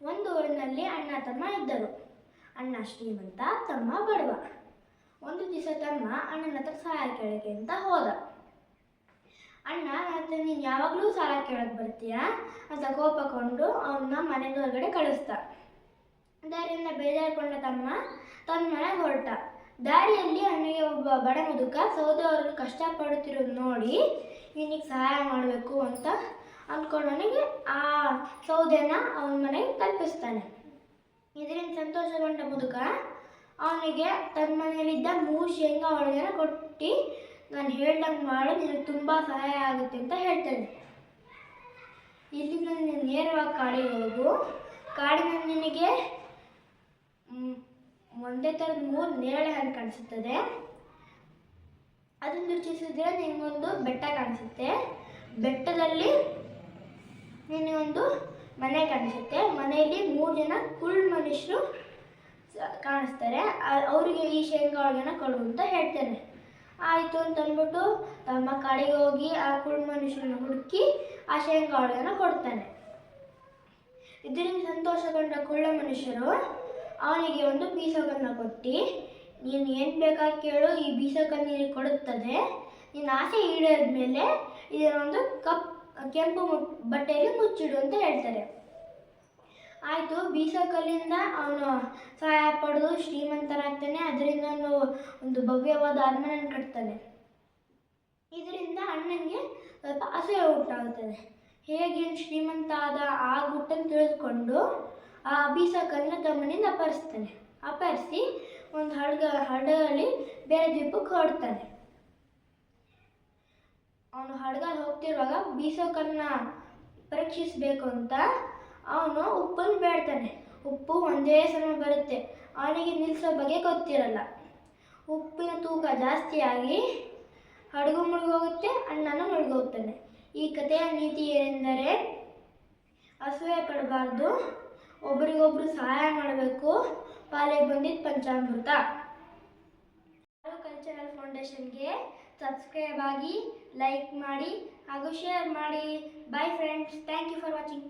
ಒಂದು ಊರಿನಲ್ಲಿ ಅಣ್ಣ ತಮ್ಮ ಇದ್ದರು. ಅಣ್ಣ ಶ್ರೀಮಂತ, ತಮ್ಮ ಬಡವ. ಒಂದು ದಿವಸ ತಮ್ಮ ಅಣ್ಣನ ಹತ್ರ ಸಹಾಯ ಕೇಳಕ್ಕೆ ಅಂತ ಹೋದ. ಅಣ್ಣ ನನ್ನ ನೀನು ಯಾವಾಗಲೂ ಸಾಲ ಕೇಳಕ್ಕೆ ಬರ್ತೀಯಾ? ಅಂತ ಕೋಪಕೊಂಡು ಅವನ್ನ ಮನೆ ಹೊರಗಡೆ ಕಳಿಸ್ದ. ದಾರಿಯಿಂದ ಬೇಜಾರ್ಕೊಂಡ ತಮ್ಮ, ತನ್ನ ಮನೆಗೆ ಹೊರಟ. ದಾರಿಯಲ್ಲಿ ಅಣ್ಣಗೆ ಒಬ್ಬ ಬಡ ಮುದುಕ ಸೌದೆಯವರು ಕಷ್ಟಪಡುತ್ತಿರೋದು ನೋಡಿ, ನಿನಗೆ ಸಹಾಯ ಮಾಡಬೇಕು ಅಂತ ಅಂದ್ಕೊಂಡವನಿಗೆ ಆ ಸೌದೆನ ಅವನ ಮನೆಗೆ ತಲುಪಿಸ್ತಾನೆ. ಇದರಿಂದ ಸಂತೋಷಗೊಂಡ ಮುದುಕ ಅವನಿಗೆ ತನ್ನ ಮನೆಯಲ್ಲಿದ್ದ ಮೂರು ಶೇಂಗಾ ಒಳಗೆನ ಕೊಟ್ಟು, ನಾನು ಹೇಳ್ದಂಗೆ ಮಾಡು, ನಿನಗೆ ತುಂಬ ಸಹಾಯ ಆಗುತ್ತೆ ಅಂತ ಹೇಳ್ತಾನೆ. ಇಲ್ಲಿಂದ ನೀನು ನೇರವಾಗಿ ಕಾಡಿಗೆ ಹೋಗು. ಕಾಡಿನ ನಿನಗೆ ಒಂದೇ ಥರದ ಮೂರು ನೇರಳೆ ಹಣ್ಣು ಕಾಣಿಸುತ್ತದೆ. ಅದನ್ನು ರುಚಿಸಿದ್ರೆ ನಿಮಗೊಂದು ಬೆಟ್ಟ ಕಾಣಿಸುತ್ತೆ. ಬೆಟ್ಟದಲ್ಲಿ ನಿನಗೊಂದು ಮನೆ ಕಾಣಿಸುತ್ತೆ. ಮನೆಯಲ್ಲಿ ಮೂರು ಜನ ಕುಳ್ಳು ಮನುಷ್ಯರು ಕಾಣಿಸ್ತಾರೆ. ಅವರಿಗೆ ಈ ಶೇಂಗಾ ಒಳಗೆನ ಕೊಡು ಅಂತ ಹೇಳ್ತಾರೆ ಆಯಿತು ಅಂತ ಅಂದ್ಬಿಟ್ಟು ತಮ್ಮ ಕಡೆಗೆ ಹೋಗಿ ಆ ಕುಳ್ ಮನುಷ್ಯರನ್ನ ಹುಡುಕಿ ಆ ಶೇಂಗಾ ಒಳಗೆನ ಕೊಡ್ತಾನೆ. ಇದರಿಂದ ಸಂತೋಷಗೊಂಡ ಕುಳ್ಳ ಮನುಷ್ಯರು ಅವನಿಗೆ ಒಂದು ಬೀಸಕನ್ನು ಕೊಟ್ಟು, ನೀನು ಏನು ಬೇಕಾ ಕೇಳು, ಈ ಬೀಸಕನ್ನು ನೀನು ಕೊಡುತ್ತದೆ. ನಿನ್ನ ಆಸೆ ಈಡೇದ ಮೇಲೆ ಇದನ್ನೊಂದು ಕಪ್ ಕೆಂಪು ಬಟ್ಟೆಯಲ್ಲಿ ಮುಚ್ಚಿಡು ಅಂತ ಹೇಳ್ತಾರೆ. ಆಯಿತು, ಬೀಸಕಲ್ಲಿಂದ ಅವನು ಸಹಾಯ ಪಡೆದು ಶ್ರೀಮಂತನಾಗ್ತಾನೆ. ಅದರಿಂದ ಅವನು ಒಂದು ಭವ್ಯವಾದ ಅರಮನೆಯನ್ನು ಕಟ್ತಾನೆ. ಇದರಿಂದ ಅಣ್ಣನಿಗೆ ಸ್ವಲ್ಪ ಅಸೂಯೆ ಉಂಟಾಗುತ್ತದೆ ಹೇಗೆ ಶ್ರೀಮಂತ ಆದ ಆ ಗುಟ್ಟನ್ನು ತಿಳಿದುಕೊಂಡು ಆ ಬೀಸಕಲ್ಲಿನ ತಮ್ಮನಿಂದ ಅಪಹರಿಸ್ತಾನೆ. ಅಪಹರಿಸಿ ಒಂದು ಹಡಗ ಹಡಗಲ್ಲಿ ಬೇರೆ ದ್ವೀಪಕ್ಕೆ ಹೊರಡ್ತಾನೆ. ಹಡಗಲ್ಲಿ ಹೋಗ್ತಿರುವಾಗ ಬೀಸೋಕನ್ನ ಪರೀಕ್ಷಿಸಬೇಕು ಅಂತ ಅವನು ಉಪ್ಪನ್ನು ಬೇಡ್ತಾನೆ. ಉಪ್ಪು ಒಂದೇ ಸಮ ಬರುತ್ತೆ. ಅವನಿಗೆ ನಿಲ್ಲಿಸೋ ಬಗ್ಗೆ ಗೊತ್ತಿರಲ್ಲ. ಉಪ್ಪಿನ ತೂಕ ಜಾಸ್ತಿಯಾಗಿ ಹಡಗು ಮುಳುಗೋಗುತ್ತೆ ಅಣ್ಣನ ಮುಳುಗೋಗ್ತಾನೆ. ಈ ಕಥೆಯ ನೀತಿ ಏನೆಂದರೆ, ಅಸೂಯೆ ಪಡಬಾರ್ದು. ಒಬ್ರಿಗೊಬ್ರು ಸಹಾಯ ಮಾಡಬೇಕು. ಪಾಲೆಗೆ ಬಂದಿದ್ದು ಪಂಚಾಮೃತ. ಕಲ್ಚರಲ್ ಫೌಂಡೇಶನ್ಗೆ ಸಬ್ಸ್ಕ್ರೈಬ್ ಆಗಿ ಲೈಕ್ ಮಾಡಿ ಹಾಗೂ ಶೇರ್ ಮಾಡಿ. Bye friends thank you for watching